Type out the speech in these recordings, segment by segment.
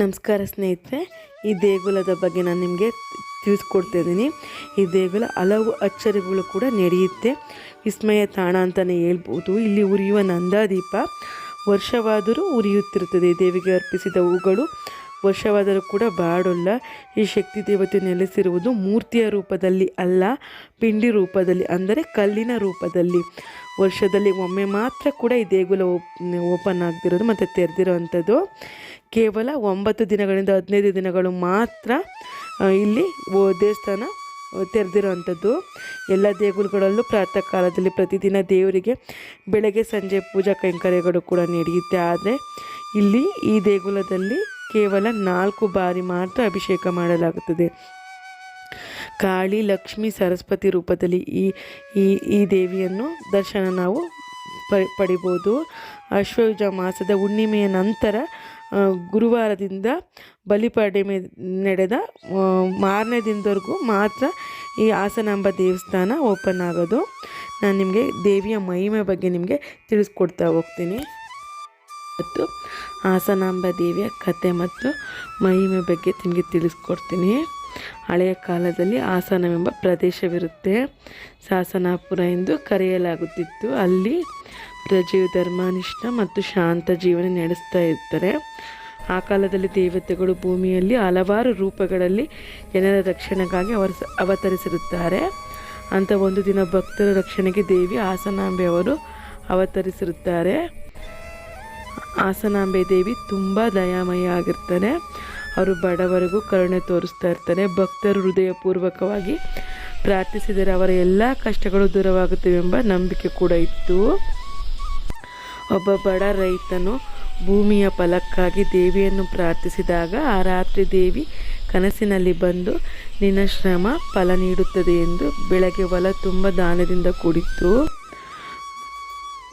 ನಮಸ್ಕಾರ ಸ್ನೇಹಿತರೆ, ಈ ದೇಗುಲದ ಬಗ್ಗೆ ನಾನು ನಿಮಗೆ ತಿಳಿಸ್ಕೊಡ್ತಾ ಇದ್ದೀನಿ ಈ ದೇಗುಲ ಹಲವು ಅಚ್ಚರಿಗಳು ಕೂಡ ನಡೆಯುತ್ತೆ. ವಿಸ್ಮಯ ತಾಣ ಅಂತಲೇ ಹೇಳ್ಬೋದು. ಇಲ್ಲಿ ಉರಿಯುವ ನಂದಾದೀಪ ವರ್ಷವಾದರೂ ಉರಿಯುತ್ತಿರುತ್ತದೆ. ದೇವಿಗೆ ಅರ್ಪಿಸಿದ ಹೂಗಳು ವರ್ಷವಾದರೂ ಕೂಡ ಬಾಡೊಲ್ಲ. ಈ ಶಕ್ತಿ ದೇವತೆ ನೆಲೆಸಿರುವುದು ಮೂರ್ತಿಯ ರೂಪದಲ್ಲಿ ಅಲ್ಲ, ಪಿಂಡಿ ರೂಪದಲ್ಲಿ, ಅಂದರೆ ಕಲ್ಲಿನ ರೂಪದಲ್ಲಿ. ವರ್ಷದಲ್ಲಿ ಒಮ್ಮೆ ಮಾತ್ರ ಕೂಡ ಈ ದೇಗುಲ ಓಪನ್ ಆಗ್ತಿರೋದು ಮತ್ತು ತೆರೆದಿರೋ ಅಂಥದ್ದು ಕೇವಲ ಒಂಬತ್ತು ದಿನಗಳಿಂದ ಹದಿನೈದು ದಿನಗಳು ಮಾತ್ರ ಇಲ್ಲಿ ದೇವಸ್ಥಾನ ತೆರೆದಿರುವಂಥದ್ದು. ಎಲ್ಲ ದೇಗುಲಗಳಲ್ಲೂ ಪ್ರಾತಃ ಕಾಲದಲ್ಲಿ ಪ್ರತಿದಿನ ದೇವರಿಗೆ ಬೆಳಗ್ಗೆ, ಸಂಜೆ ಪೂಜಾ ಕೈಂಕರ್ಯಗಳು ಕೂಡ ನಡೆಯುತ್ತೆ. ಆದರೆ ಇಲ್ಲಿ ಈ ದೇಗುಲದಲ್ಲಿ ಕೇವಲ ನಾಲ್ಕು ಬಾರಿ ಮಾತ್ರ ಅಭಿಷೇಕ ಮಾಡಲಾಗುತ್ತದೆ. ಕಾಳಿ, ಲಕ್ಷ್ಮಿ, ಸರಸ್ವತಿ ರೂಪದಲ್ಲಿ ಈ ಈ ಈ ದೇವಿಯನ್ನು ದರ್ಶನ ನಾವು ಪಡಿಬೋದು. ಅಶ್ವಯುಜ ಮಾಸದ ಹುಣ್ಣಿಮೆಯ ನಂತರ ಗುರುವಾರದಿಂದ ಬಲಿಪಾಡ್ಯಮಿ ನಡೆದ ಮಾರನೇ ದಿನದವರೆಗೂ ಮಾತ್ರ ಈ ಹಾಸನಾಂಬ ದೇವಸ್ಥಾನ ಓಪನ್ ಆಗೋದು. ನಾನು ನಿಮಗೆ ದೇವಿಯ ಮಹಿಮೆ ಬಗ್ಗೆ ನಿಮಗೆ ತಿಳಿಸ್ಕೊಡ್ತಾ ಹೋಗ್ತೀನಿ. ಮತ್ತು ಹಾಸನಾಂಬ ದೇವಿಯ ಕತೆ ಮತ್ತು ಮಹಿಮೆ ಬಗ್ಗೆ ನಿಮಗೆ ತಿಳಿಸ್ಕೊಡ್ತೀನಿ. ಹಳೆಯ ಕಾಲದಲ್ಲಿ ಹಾಸನವೆಂಬ ಪ್ರದೇಶವಿರುತ್ತೆ. ಸಾಸನಾಪುರ ಎಂದು ಕರೆಯಲಾಗುತ್ತಿತ್ತು. ಅಲ್ಲಿ ಪ್ರಜೆಯು ಧರ್ಮನಿಷ್ಠ ಮತ್ತು ಶಾಂತ ಜೀವನ ನಡೆಸ್ತಾ ಇರ್ತಾರೆ. ಆ ಕಾಲದಲ್ಲಿ ದೇವತೆಗಳು ಭೂಮಿಯಲ್ಲಿ ಹಲವಾರು ರೂಪಗಳಲ್ಲಿ ಜನರ ರಕ್ಷಣೆಗಾಗಿ ಅವರು ಅವತರಿಸಿರುತ್ತಾರೆ. ಅಂತ ಒಂದು ದಿನ ಭಕ್ತರ ರಕ್ಷಣೆಗೆ ದೇವಿ ಹಾಸನಾಂಬೆ ಅವರು ಅವತರಿಸಿರುತ್ತಾರೆ. ಹಾಸನಾಂಬೆ ದೇವಿ ತುಂಬ ದಯಾಮಯ ಆಗಿರ್ತಾರೆ ಅವರು ಬಡವರಿಗೂ ಕರುಣೆ ತೋರಿಸ್ತಾ ಇರ್ತಾರೆ ಭಕ್ತರು ಹೃದಯಪೂರ್ವಕವಾಗಿ ಪ್ರಾರ್ಥಿಸಿದರೆ ಅವರ ಎಲ್ಲ ಕಷ್ಟಗಳು ದೂರವಾಗುತ್ತವೆ ಎಂಬ ನಂಬಿಕೆ ಕೂಡ ಇತ್ತು. ಒಬ್ಬ ಬಡ ರೈತನು ಭೂಮಿಯ ಫಲಕ್ಕಾಗಿ ದೇವಿಯನ್ನು ಪ್ರಾರ್ಥಿಸಿದಾಗ ಆ ರಾತ್ರಿ ದೇವಿ ಕನಸಿನಲ್ಲಿ ಬಂದು, ನಿನ್ನ ಶ್ರಮ ಫಲ ನೀಡುತ್ತದೆ ಎಂದು ಬೆಳಗ್ಗೆ ಹೊಲ ತುಂಬ ದಾನದಿಂದ ಕೂಡಿತ್ತು.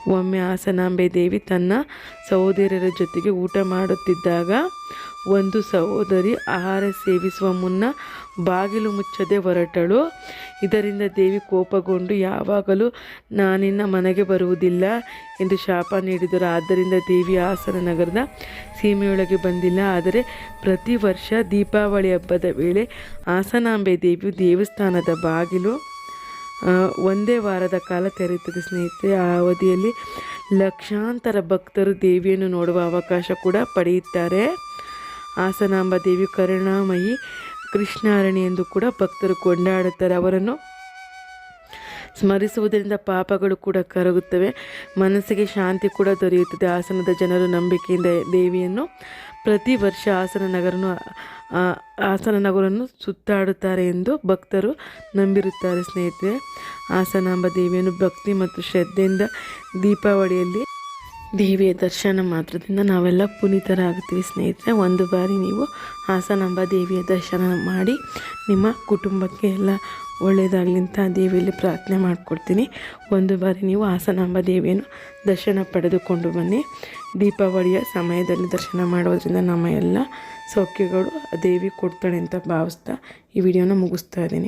ಒಮ್ಮೆ ಹಾಸನಾಂಬೆ ದೇವಿ ತನ್ನ ಸಹೋದರಿಯರ ಜೊತೆಗೆ ಊಟ ಮಾಡುತ್ತಿದ್ದಾಗ ಒಂದು ಸಹೋದರಿ ಆಹಾರ ಸೇವಿಸುವ ಮುನ್ನ ಬಾಗಿಲು ಮುಚ್ಚದೆ ಹೊರಟಳು. ಇದರಿಂದ ದೇವಿ ಕೋಪಗೊಂಡು, ಯಾವಾಗಲೂ ನಾನಿನ್ನ ಮನೆಗೆ ಬರುವುದಿಲ್ಲ ಎಂದು ಶಾಪ ನೀಡಿದರು. ಆದ್ದರಿಂದ ದೇವಿ ಹಾಸನ ನಗರದ ಸೀಮೆಯೊಳಗೆ ಬಂದಿಲ್ಲ. ಆದರೆ ಪ್ರತಿ ವರ್ಷ ದೀಪಾವಳಿ ಹಬ್ಬದ ವೇಳೆ ಹಾಸನಾಂಬೆ ದೇವಿಯು ದೇವಸ್ಥಾನದ ಬಾಗಿಲು ಒಂದೇ ವಾರದ ಕಾಲ ತೆರೆಯುತ್ತದೆ ಸ್ನೇಹಿತರೆ. ಆ ಅವಧಿಯಲ್ಲಿ ಲಕ್ಷಾಂತರ ಭಕ್ತರು ದೇವಿಯನ್ನು ನೋಡುವ ಅವಕಾಶ ಕೂಡ ಪಡೆಯುತ್ತಾರೆ. ಹಾಸನಾಂಬ ದೇವಿ ಕರುಣಾಮಯಿ ಕೃಷ್ಣಾರಣಿ ಎಂದು ಕೂಡ ಭಕ್ತರು ಕೊಂಡಾಡುತ್ತಾರೆ. ಅವರನ್ನು ಸ್ಮರಿಸುವುದರಿಂದ ಪಾಪಗಳು ಕೂಡ ಕರಗುತ್ತವೆ. ಮನಸ್ಸಿಗೆ ಶಾಂತಿ ಕೂಡ ದೊರೆಯುತ್ತದೆ. ಹಾಸನದ ಜನರು ನಂಬಿಕೆಯಿಂದ ದೇವಿಯನ್ನು ಪ್ರತಿ ವರ್ಷ ಹಾಸನ ನಗರನು ಹಾಸನ ನಗರವನ್ನು ಸುತ್ತಾಡುತ್ತಾರೆ ಎಂದು ಭಕ್ತರು ನಂಬಿರುತ್ತಾರೆ ಸ್ನೇಹಿತರೆ. ಹಾಸನಾಂಬ ದೇವಿಯನ್ನು ಭಕ್ತಿ ಮತ್ತು ಶ್ರದ್ಧೆಯಿಂದ ದೀಪಾವಳಿಯಲ್ಲಿ ದೇವಿಯ ದರ್ಶನ ಮಾತ್ರದಿಂದ ನಾವೆಲ್ಲ ಪುನೀತರಾಗ್ತೀವಿ ಸ್ನೇಹಿತರೆ. ಒಂದು ಬಾರಿ ನೀವು ಹಾಸನಾಂಬ ದೇವಿಯ ದರ್ಶನ ಮಾಡಿ ನಿಮ್ಮ ಕುಟುಂಬಕ್ಕೆ ಎಲ್ಲ ಒಳ್ಳೆಯದಾಗಲಿ ಅಂತ ದೇವಿಯಲ್ಲಿ ಪ್ರಾರ್ಥನೆ ಮಾಡಿಕೊಡ್ತೀನಿ. ಒಂದು ಬಾರಿ ನೀವು ಹಾಸನಾಂಬ ದೇವಿಯನ್ನು ದರ್ಶನ ಪಡೆದುಕೊಂಡು ಬನ್ನಿ. ದೀಪಾವಳಿಯ ಸಮಯದಲ್ಲಿ ದರ್ಶನ ಮಾಡೋದ್ರಿಂದ ನಮ್ಮ ಎಲ್ಲ ಸೌಖ್ಯಗಳು ದೇವಿ ಕೊಡ್ತಾಳೆ ಅಂತ ಭಾವಿಸ್ತಾ ಈ ವಿಡಿಯೋನ ಮುಗಿಸ್ತಾ ಇದ್ದೀನಿ.